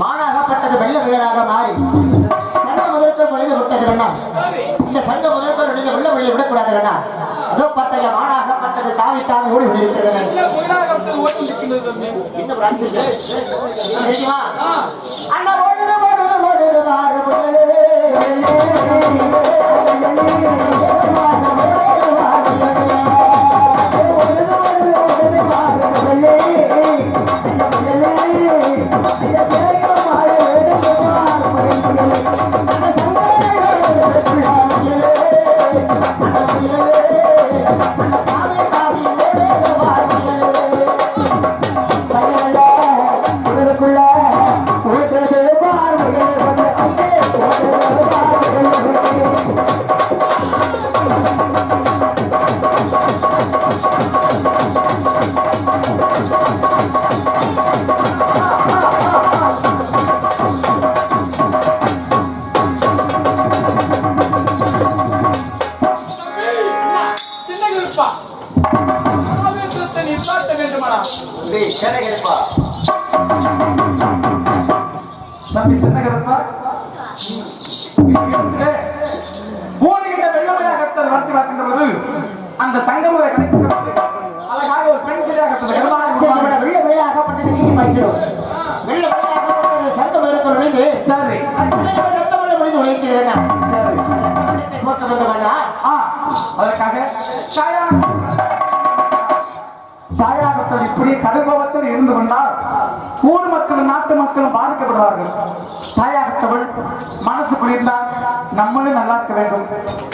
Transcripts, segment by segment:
மானாகப்பட்டது வெள்ள புயலாக மாறி சங்க முதற்கொள் பொழுது விட்டது வேணா இந்த சங்க முதற்கொள் நுழைந்த வெள்ள புயலை விடக்கூடாது வேணா அதோ பட்டய மானாகப்பட்டது தாவி தாவி ஓடி. தெரியுமா அண்ணா ஓடுது ஓடுது ஓடுது மாறு புயலே. சாயாகத்தர் இப்படி கடுகோபத்தில் இருந்து கொண்டால் ஊர் மக்களும் நாட்டு மக்களும் பாதிக்கப்படுவார்கள். தாயாகத்தவள் மனசு குளிர்ந்தால் நம்மளும் நல்லா இருக்க வேண்டும்.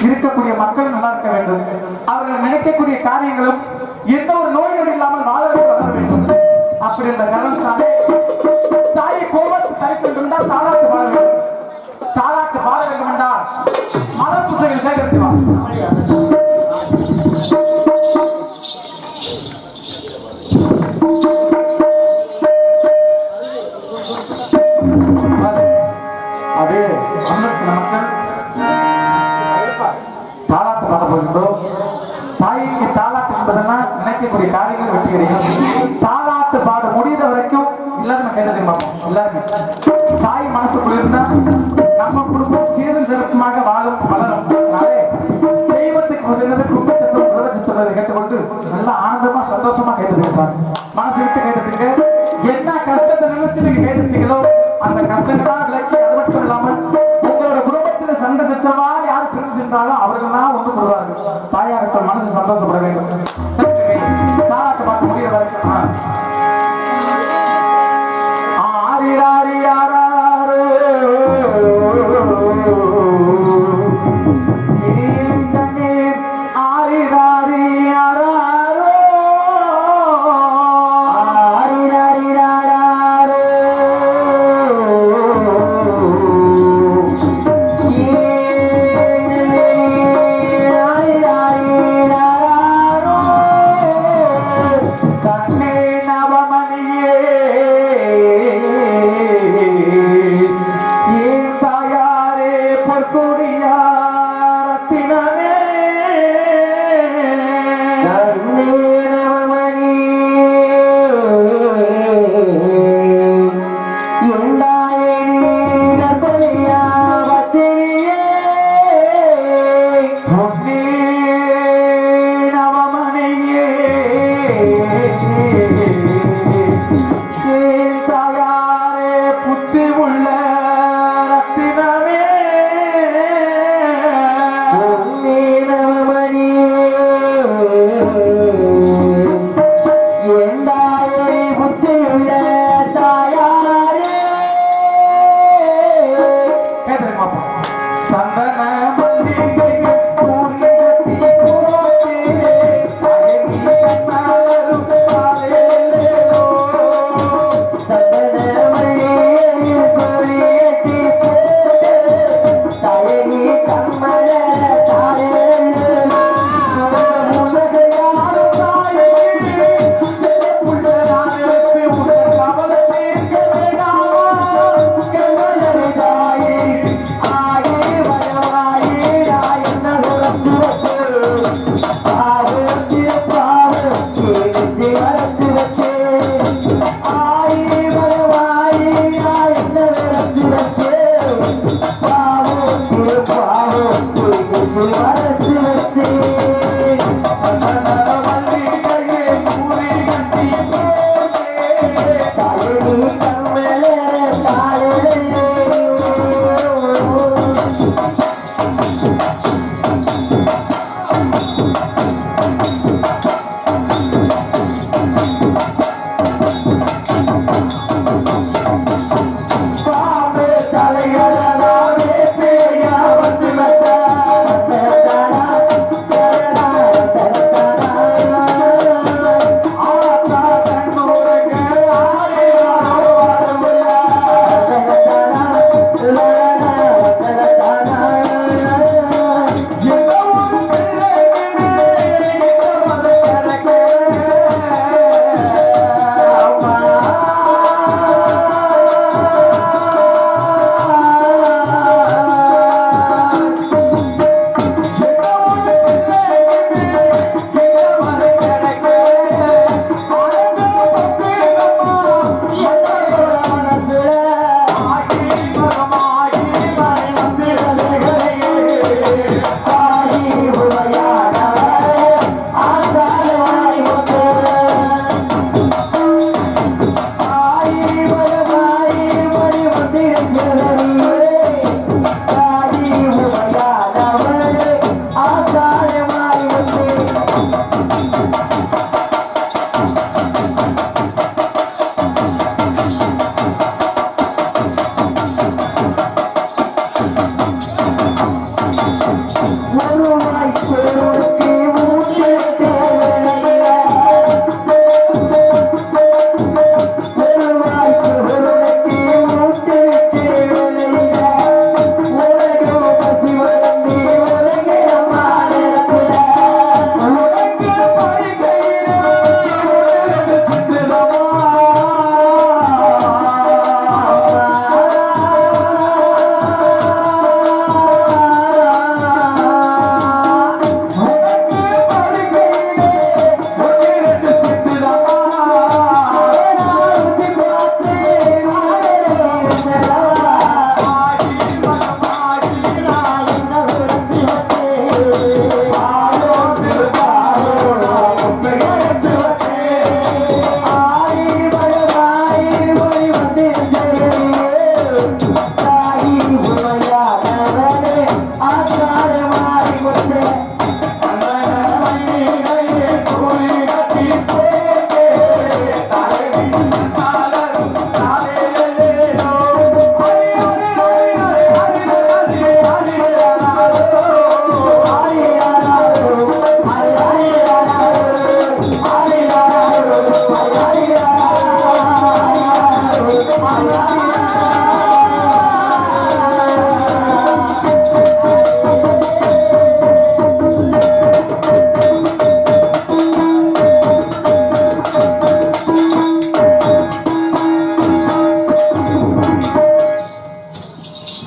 இருக்கக்கூடிய மக்களும் நல்லா இருக்க வேண்டும். அவர்கள் நினைக்கக்கூடிய காரியங்களும் எந்த ஒரு நோய்கள் இல்லாமல் வாழவே வளர வேண்டும். அப்படி என்ற தானே. தாயை கோபத்து கைக்கு என்றால் தாளாட்டு பாட வேண்டும். தாளாட்டு வாழ வேண்டும் என்றால் மலப்பூசைகள் சேகரித்து தாலாட்டு பாட போகின்றோம். தாய்க்கு தாலாட்டு என்பதுன்னா நினைக்கக்கூடிய காரியங்கள் வெற்றி கிடைக்கும் தாலாட்டு பாட முடிந்த வரைக்கும் எல்லாருமே கைது பார்ப்போம் எல்லாருமே. தாய் மனசு தாயார்கள்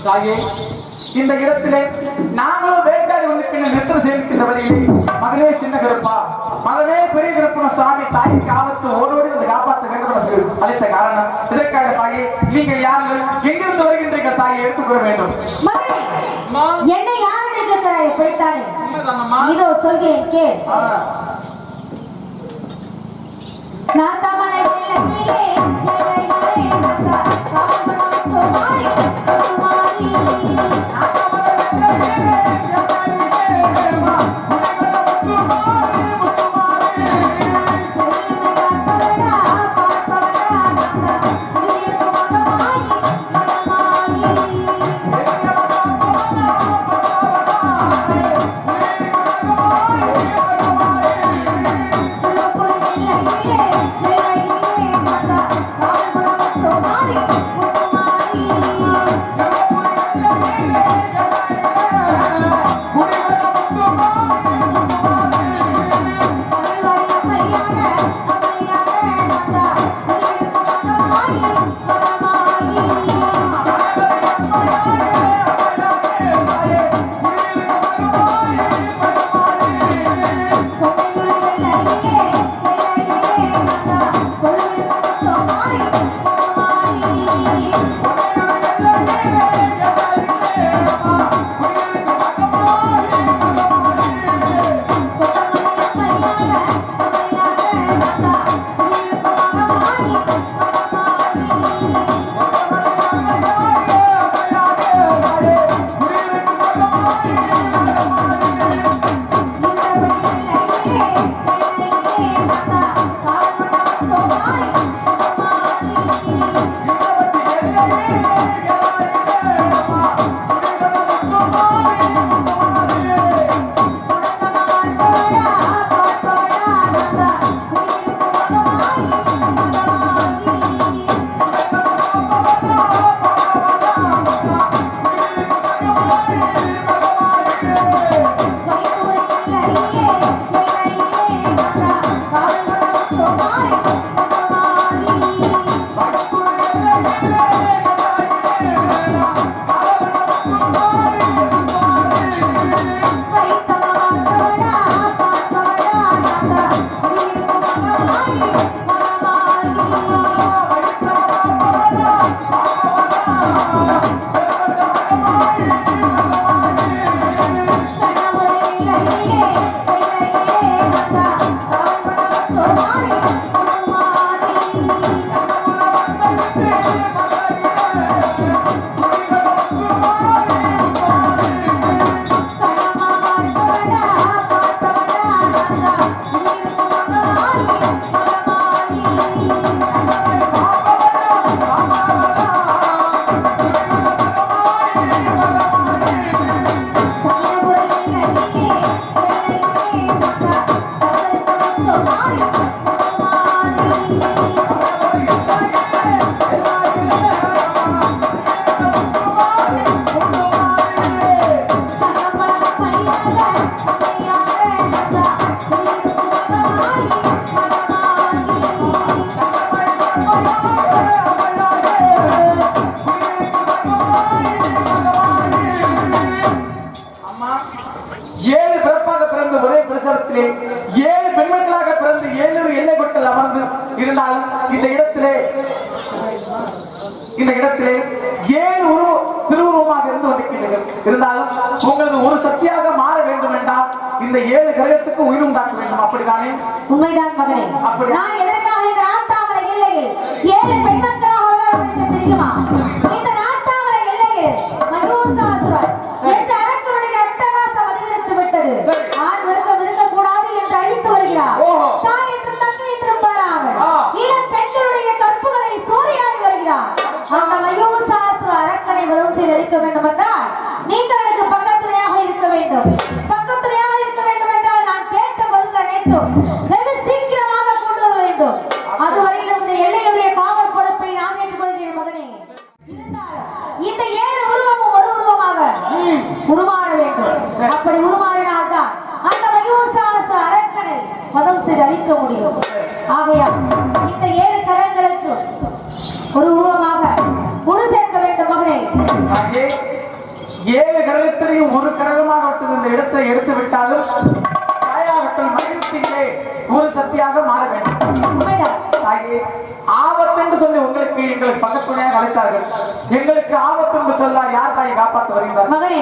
தாயே இந்த இடத்திலே நாங்களும் வேட்காரி வந்து பின்ன நிறுத்தம் செய்கின்ற வழியில் மகனே சின்ன கருப்பா மகனே பெரிய கருப்பன சுவாமி தாய்க்கு ஆபத்து ஓடோடி வந்து காப்பாற்ற வேண்டும் அழைத்த காரணம். இதற்காக தாயே நீங்கள் யார்கள் எங்கிருந்து வருகின்றீர்கள் தாயை எடுத்துக்கொள்ள வேண்டும். என்னை யார் நினைக்கிறாய் போய்த்தானே? இதோ சொல்கிறேன் கேள். ஆ, நான் தமரை தெரியுமா? கிரகத்திலையும் ஒரு கிரகமாக இந்த இடத்தை எடுத்து விட்டாலும் தாயாகட்டும் மகிழ்ச்சியிலே ஒரு சக்தியாக மாற வேண்டும். ஆகிய ஆபத்து என்று சொல்லி உங்களுக்கு எங்களுக்கு பக்கத்துணையாக அழைத்தார்கள். எங்களுக்கு ஆபத்து என்று சொல்ல யார் தாயை காப்பாற்ற வருகிறார்? மகனே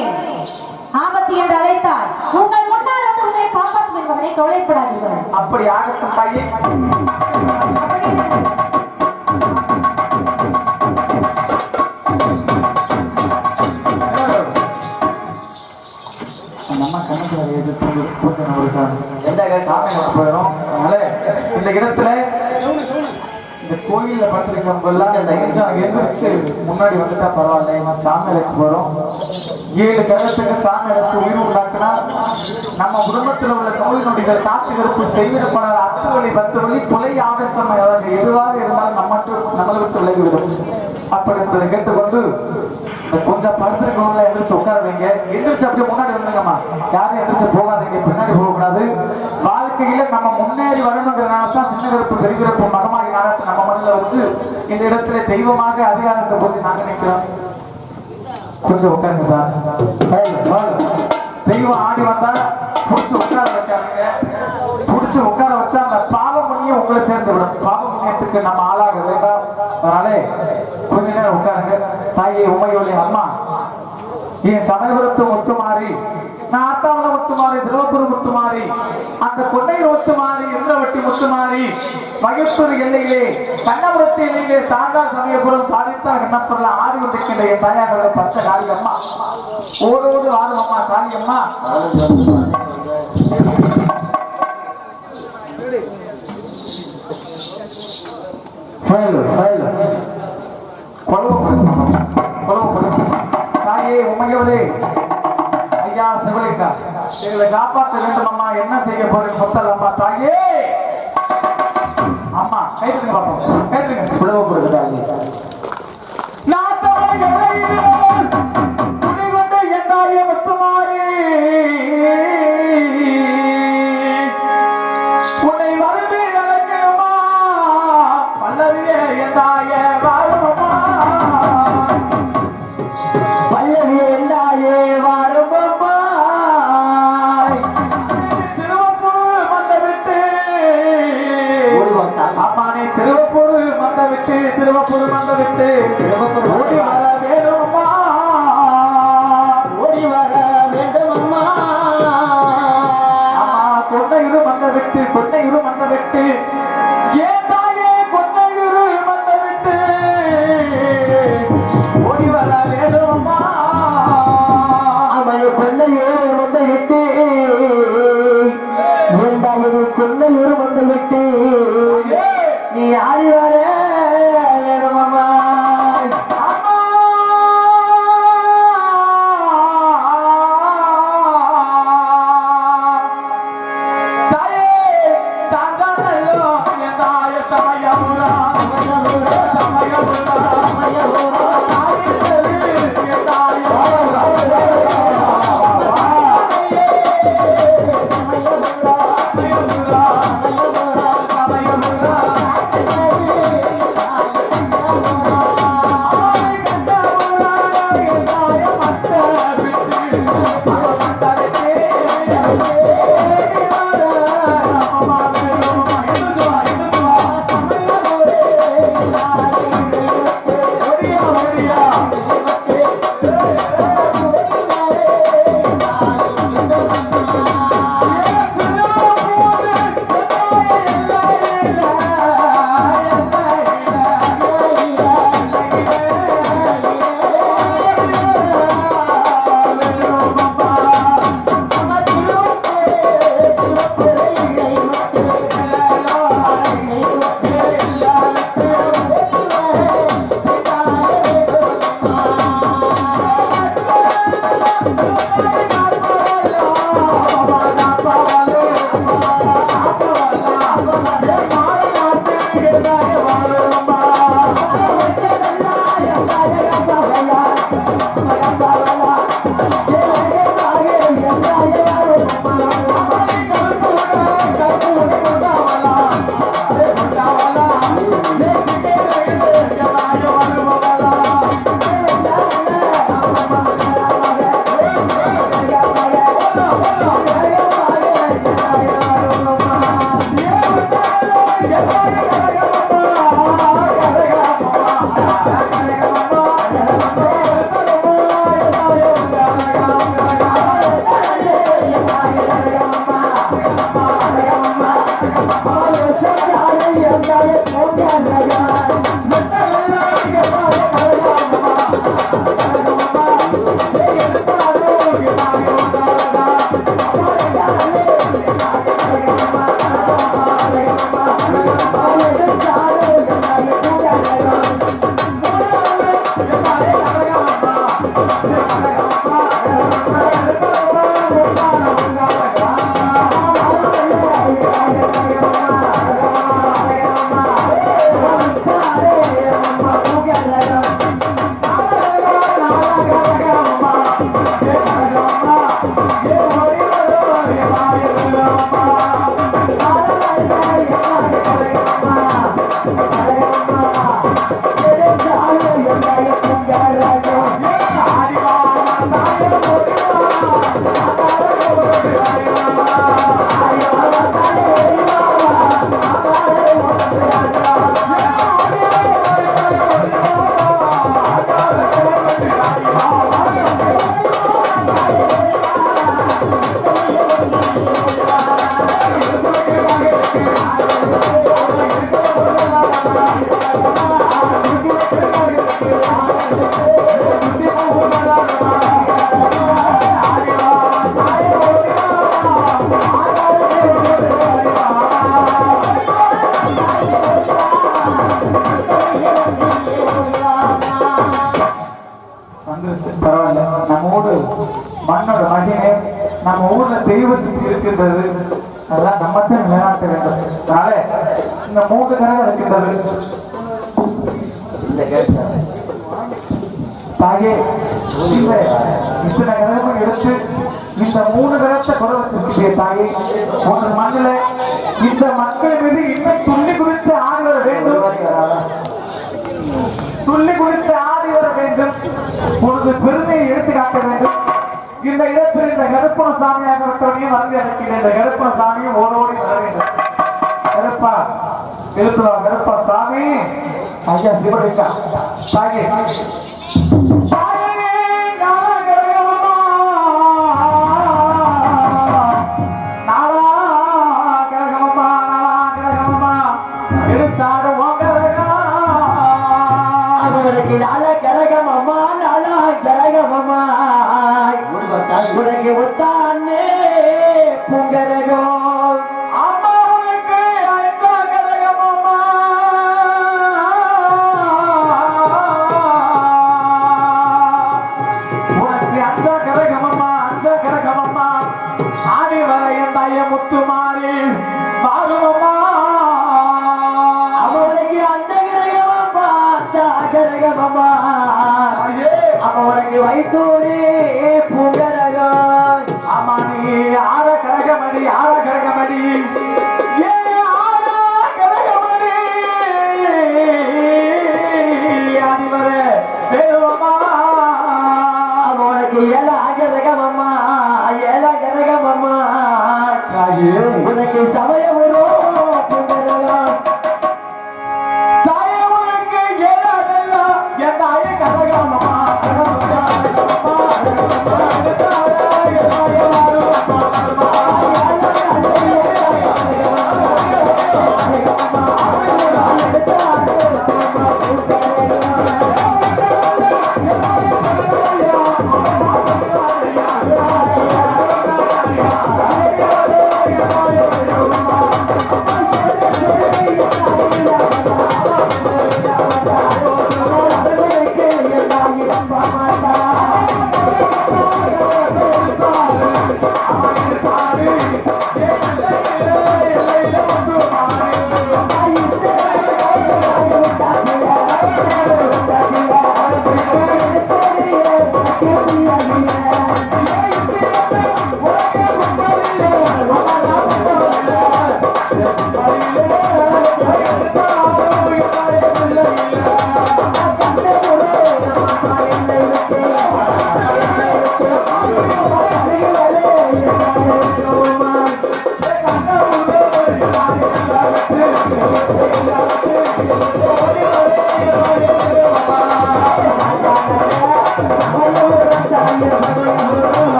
ஆபத்து என்று அழைத்தால் உங்கள் முன்னால் வந்து உங்களை காப்பாற்றுவேன் மகனே. கவலைப்படாதீர்கள். அப்படி ஆகட்டும் தாயே. இந்த இடத்துல இந்த கோயில்ல படுத்திருக்கவங்க எல்லாம் இந்த நிமிஷம் எந்திரிச்சு முன்னாடி வந்துட்டா பரவாயில்ல. இவன் சாமி அழைச்சு போறோம். ஏழு கிரகத்துக்கு சாமி அழைச்சு உயிர் உண்டாக்குனா நம்ம குடும்பத்தில் உள்ள நோய் நொடிகள் காத்து கருப்பு செய்திருப்பாளர் அத்து வழி பத்து வழி கொலை ஆவேசம் அதாவது எதுவாக இருந்தாலும் நம்ம நம்மளை விட்டு விலகிவிடும் அப்படி என்பதை கேட்டுக்கொண்டு கொஞ்சம் படுத்திருக்கவங்கள எந்திரிச்சு உட்கார வைங்க எந்திரிச்சு அப்படியே முன்னாடி வந்துங்கம்மா யாரும் எந்திரிச்சு போகாதீங்க. பின்னாடி போகக்கூடாது. வாழ்க்கையில நம்ம முன்னேறி வரணுங்கிறனால தான் சின்ன கருப்பு பெரிய மகமாகி நாடகத்தை நம்ம மண்ணில் வச்சு இந்த இடத்துல தெய்வமாக அதிகாரத்தை போய் நாங்க நிற்கிறோம் கொஞ்சம் உட்காருங்க சார். தெய்வம் ஆடி வந்தா புடிச்சு உட்கார வைக்காதீங்க. புடிச்சு உட்கார வச்சா அந்த பாவ புண்ணியம் உங்களை சேர்ந்து விடும் பாவ புண்ணியத்துக்கு நம்ம ஆளாக வேண்டாம் அதனாலே கொஞ்ச நேரம் உட்காருங்க. தாயே உமையோலி அம்மா. என் சமயபுரத்து மாறி நான் ஆத்தாவள முத்துமாரி திருவபுரம் முத்துமாரி அந்த கொன்னையூர் முத்துமாரி இந்திரவட்டி மாறி மகப்பூர் எல்லையிலே கண்ணபுரத்து எல்லையிலே சாந்தா சமயபுரம் சாதித்தா கண்ணப்பொருள் ஆடி கொண்டிருக்கின்ற என் தாயாரோட பச்சை காளி அம்மா ஓடோடு ஆடும் அம்மா காளி அம்மா ஹலோ ஹலோ கொலவப்படும் கொலவப்படும் தாயே உமையவளே ஐயா சிவலிங்கா. எங்களை காப்பாற்ற வேண்டும் அம்மா. என்ன செய்ய போறேன் சொத்தல் அம்மா தாயே. அம்மா கைதுங்க பாப்போம். கைதுங்க குலவப்படுது தாயே. நாட்டவரை எல்லையிலே தெய்வத்துக்கு இருக்கின்றது. அதெல்லாம் நம்ம நிலைநாட்ட வேண்டும். அதனால இந்த மூன்று கிரகம் இருக்கின்றது. தாயே இந்த இத்தனை கிரகமும் எடுத்து இந்த மூணு கிரகத்தை குறை வச்சிருக்கிற தாயே. உங்க மண்ணில் இந்த மக்கள் மீது இன்னும் துள்ளி குறித்து ஆடி வர வேண்டும். துள்ளி குறித்து ஆடி வர வேண்டும். உனது பெருமையை எடுத்து காட்ட வேண்டும். கருப்பண சாமியாக விட்டவனையும் வந்து இருக்கிற இந்த கருப்பண சாமியும் ஓடோடி வர வேண்டும் கருப்பா எழுத்துவா கருப்பா சாமி. ஐயா சிவலிங்கா தாயே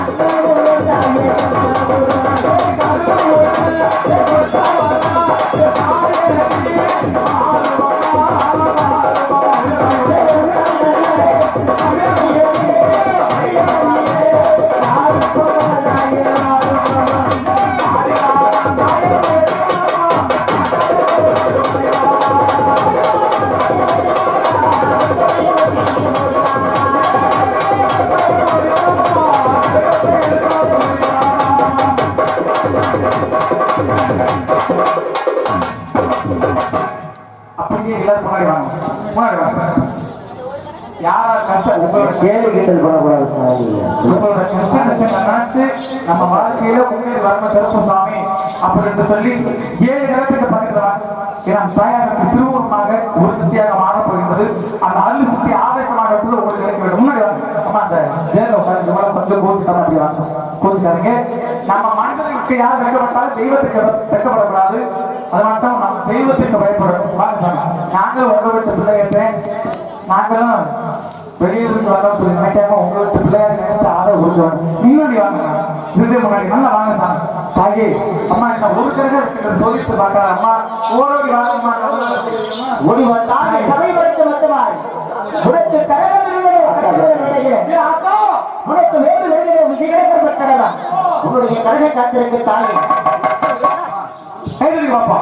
அப்படியே நினைச்சு நம்ம வாழ்க்கையில முன்னேறி வரணும் சிறப்பு சுவாமி அப்படின்னு சொல்லி ஏழு கிழமைக்கு பக்கத்துல ஏன்னா தாயாருக்கு திருவுருமாக ஒரு சக்தியாக மாறப் போகின்றது. அந்த அருள் சக்தி ஆவேசமாக உங்களுக்கு கிடைக்க வேண்டும் முன்னாடி வாங்க. அம்மா அந்த ஜேல உட்கார்ந்து இவ்வளவு கொஞ்சம் கோச்சிக்காம அப்படி வாங்க. நம்ம மனிதனுக்கு யார் வெட்கப்பட்டாலும் தெய்வத்துக்கு வெட்கப்படக்கூடாது. அது மட்டும் நம்ம தெய்வத்துக்கு பயப்படணும். நாங்களும் உங்க வீட்டு பிள்ளைகிட்டேன் நாங்களும் வெளியிலிருந்து வரோம் சொல்லி நினைக்காம உங்க வீட்டு பிள்ளையார் நினைச்சு ஆதரவு கொடுக்குவாங்க முன்னாடி வாங்க. இதுக்கு முன்னாடி நல்லா வாங்க சாமி தாயே அம்மா என்ன ஒரு அம்மா வாங்கம்மா தாய் மட்டுமாய் உனக்கு உனக்கு வேறு கரகை காத்திருக்கு தாயே கைதடி பாப்பா